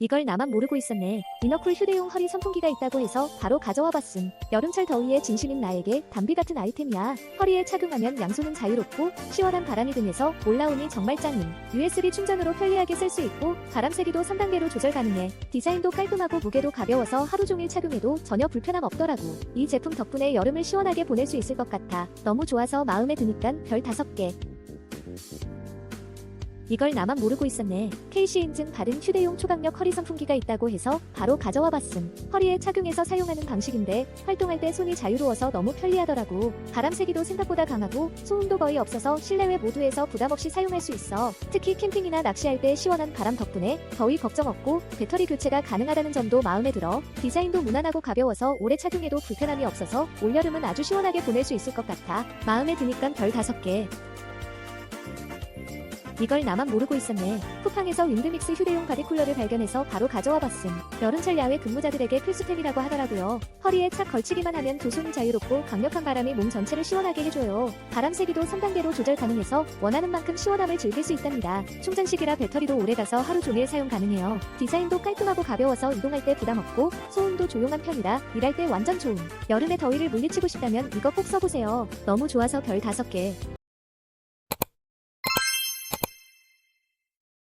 이걸 나만 모르고 있었네. 이너쿨 휴대용 허리 선풍기가 있다고 해서 바로 가져와 봤음. 여름철 더위에 진심인 나에게 담비 같은 아이템이야. 허리에 착용하면 양손은 자유롭고 시원한 바람이 등에서 올라오니 정말 짱임. USB 충전으로 편리하게 쓸 수 있고 바람 세기도 3단계로 조절 가능해. 디자인도 깔끔하고 무게도 가벼워서 하루 종일 착용해도 전혀 불편함 없더라고. 이 제품 덕분에 여름을 시원하게 보낼 수 있을 것 같아. 너무 좋아서 마음에 드니깐 별 5개. 이걸 나만 모르고 있었네. KC 인증 받은 휴대용 초강력 허리 선풍기가 있다고 해서 바로 가져와 봤음. 허리에 착용해서 사용하는 방식인데 활동할 때 손이 자유로워서 너무 편리하더라고. 바람 세기도 생각보다 강하고 소음도 거의 없어서 실내외 모두에서 부담 없이 사용할 수 있어. 특히 캠핑이나 낚시할 때 시원한 바람 덕분에 더위 걱정 없고 배터리 교체가 가능하다는 점도 마음에 들어. 디자인도 무난하고 가벼워서 오래 착용해도 불편함이 없어서 올여름은 아주 시원하게 보낼 수 있을 것 같아. 마음에 드니깐 별 5개. 이걸 나만 모르고 있었네. 쿠팡에서 윈드믹스 휴대용 바디쿨러를 발견해서 바로 가져와 봤음. 여름철 야외 근무자들에게 필수템이라고 하더라고요. 허리에 착 걸치기만 하면 두 손이 자유롭고 강력한 바람이 몸 전체를 시원하게 해줘요. 바람 세기도 3단계로 조절 가능해서 원하는 만큼 시원함을 즐길 수 있답니다. 충전식이라 배터리도 오래가서 하루 종일 사용 가능해요. 디자인도 깔끔하고 가벼워서 이동할 때 부담 없고 소음도 조용한 편이라 일할 때 완전 좋음. 여름의 더위를 물리치고 싶다면 이거 꼭 써보세요. 너무 좋아서 별 5개.